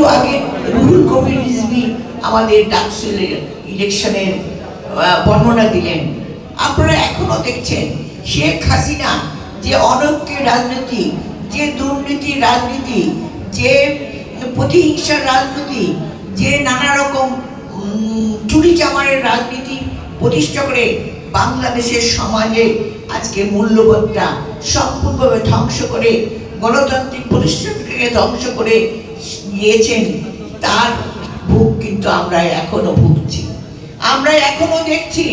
একটু আগে রুহুল কবির রিজভি আমাদের ডাকসুলের ইলেকশনের বর্ণনা দিলেন। আপনারা এখনও দেখছেন শেখ হাসিনা যে অনৈক্যের রাজনীতি, যে দুর্নীতির রাজনীতি, যে প্রতিহিংসার রাজনীতি, যে নানা রকম চুরি চামারের রাজনীতি প্রতিষ্ঠা করে বাংলাদেশের সমাজে আজকে মূল্যবোধটা সম্পূর্ণভাবে ধ্বংস করে, গণতান্ত্রিক প্রতিষ্ঠানকে ধ্বংস করে গিয়েছেন তার ভোগ কিন্তু আমরা এখনও ভুগছি। আমরা এখনও দেখছি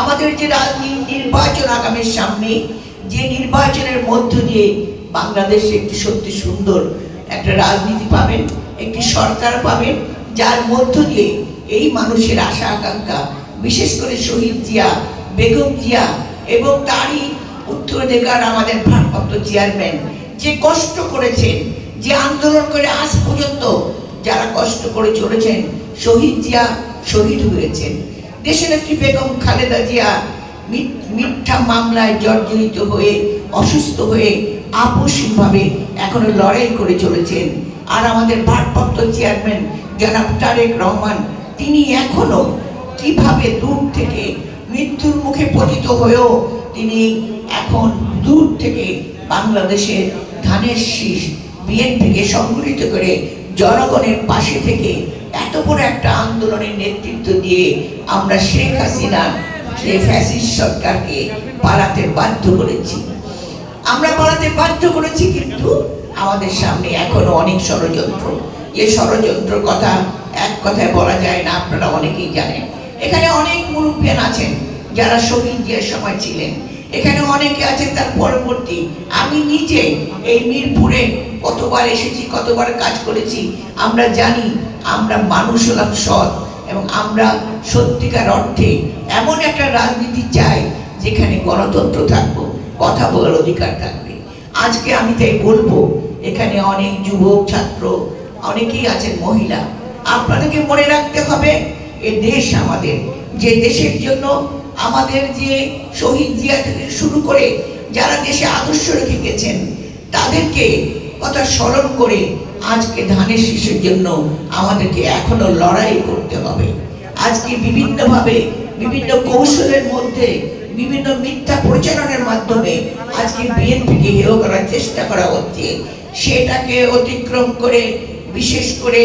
আমাদের যে রাজনীতি নির্বাচন আগামীর সামনে, যে নির্বাচনের মধ্য দিয়ে বাংলাদেশে একটি সত্যি সুন্দর একটা রাজনীতি পাবেন, একটি সরকার পাবেন, যার মধ্য দিয়ে এই মানুষের আশা আকাঙ্ক্ষা, বিশেষ করে শহীদ জিয়া, বেগম জিয়া এবং তারই উত্তরাধিকার আমাদের ভারপ্রাপ্ত চেয়ারম্যান যে কষ্ট করেছেন আন্দোলন করে আজ পর্যন্ত যারা কষ্ট করে চলেছেন, শহীদ জিয়া শহীদ হয়েছেন। দেশের একটি বেগম খালেদা জিয়া মিথ্যা মামলায় জর্জরিত হয়ে, অসুস্থ হয়ে আপসীনভাবে এখনও লড়াই করে চলেছেন। আর আমাদের ভারপ্রাপ্ত চেয়ারম্যান জনাব তারেক রহমান, তিনি এখনও কীভাবে দূর থেকে মৃত্যুর মুখে পতিত হয়েও তিনি এখন দূর থেকে বাংলাদেশের ধানের শীষ বিএনপিকে সংগঠিত করে জনগণের পাশে থেকে এত বড় একটা আন্দোলনের নেতৃত্ব দিয়ে আমরা শেখ হাসিনা ফ্যাসিস্ট সরকারকে পালাতে বাধ্য করেছি। আমরা পালাতে বাধ্য করেছি কিন্তু আমাদের সামনে এখনও অনেক ষড়যন্ত্র। যে ষড়যন্ত্র কথা এক কথায় বলা যায় না, আপনারা অনেকেই জানেন। এখানে অনেক মুরব্বিয়ান আছেন যারা শহীদ জিয়ার সময় ছিলেন। এখানে অনেকে আছেন তার পরবর্তী। আমি নিজে এই মিরপুরে কতবার এসেছি, কতবার কাজ করেছি, আমরা জানি, আমরা মানুষ হলাম সৎ এবং আমরা সত্যিকার অর্থে এমন একটা রাজনীতি চাই যেখানে গণতন্ত্র থাকব, কথা বলার অধিকার থাকবে। আজকে আমি তাই বলব, এখানে অনেক যুবক, ছাত্র, অনেকেই আছেন মহিলা, আপনাদেরকে মনে রাখতে হবে, এ দেশ আমাদের, যে দেশের জন্য আমাদের যে শহীদ জিয়া থেকে শুরু করে যারা দেশে আদর্শ রেখে গেছেন, তাদেরকে কথা স্মরণ করে আজকে ধানের শীষের জন্য আমাদেরকে এখনও লড়াই করতে হবে। আজকে বিভিন্নভাবে, বিভিন্ন কৌশলের মধ্যে, বিভিন্ন মিথ্যা প্রচারণের মাধ্যমে আজকে বিএনপিকে হেয় করার চেষ্টা করা হচ্ছে। সেটাকে অতিক্রম করে, বিশেষ করে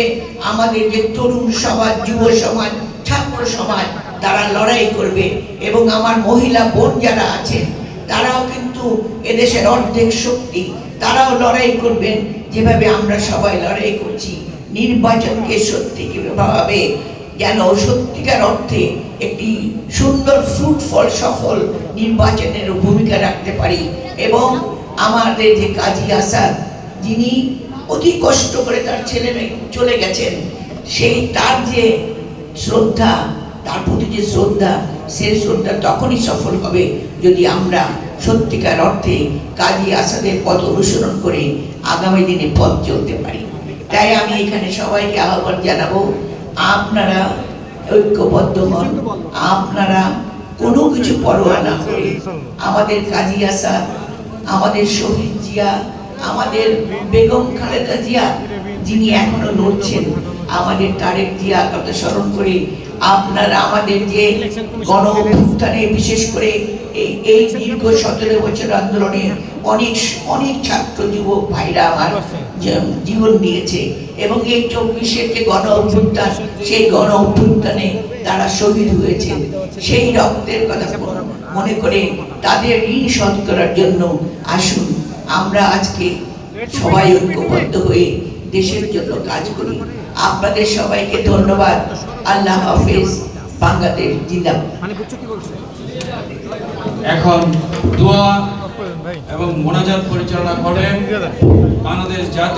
আমাদের যে তরুণ সমাজ, যুব সমাজ, ছাত্র সমাজ তারা লড়াই করবে এবং আমার মহিলা বোন যারা আছেন, তারাও কিন্তু এদেশের অর্ধেক শক্তি, তারাও লড়াই করবেন। যেভাবে আমরা সবাই লড়াই করছি, নির্বাচনকে সত্যিভাবে যেন সত্যিকার অর্থে একটি সুন্দর ফ্রুটফল সফল নির্বাচনের ভূমিকা রাখতে পারি এবং আমাদের যে কাজী আসাদ, যিনি অতি কষ্ট করে তার ছেলে চলে গেছেন, সেই তার যে শ্রদ্ধা তার প্রতি যে শ্রদ্ধা সেই শ্রদ্ধা তখনই সফল হবে যদি আমরা সত্যিকার অর্থে কাজী আসাদের পথ অনুসরণ করে আগামী দিনে পথ চলতে পারি। তাই আমি এখানে সবাইকে আহ্বান জানাব, আপনারা ঐক্যবদ্ধ হন, আপনারা কোনো কিছু পরোয়া না করে আমাদের কাজী আসাদ, আমাদের শহীদ জিয়া, আমাদের বেগম খালেদা জিয়া, যিনি এখনও লড়ছেন, আমাদের তারেক জিয়া কথা স্মরণ করে আপনারা আমাদের যে গণ অভ্যুত্থানে বিশেষ করে এই দীর্ঘ সতেরো বছর আন্দোলনে অনেক অনেক ছাত্র, যুবক ভাইরা আমার জীবন দিয়েছে এবং এই চব্বিশের যে গণ অভ্যুত্থান সেই গণ অভ্যুত্থানে তারা শহীদ হয়েছে। সেই রক্তের কথা মনে করে তাদের ঋণ শোধ করার জন্য আসুন, আমরা আজকে সবাই ঐক্যবদ্ধ হয়ে দেশের জন্য কাজ করি। আপনাদের সবাইকে ধন্যবাদ। আল্লাহ হাফেজ বাংলাদেশ জিন্দাবাদ এখন দোয়া এবং মোনাজাত পরিচালনা করেন বাংলাদেশ জাতীয়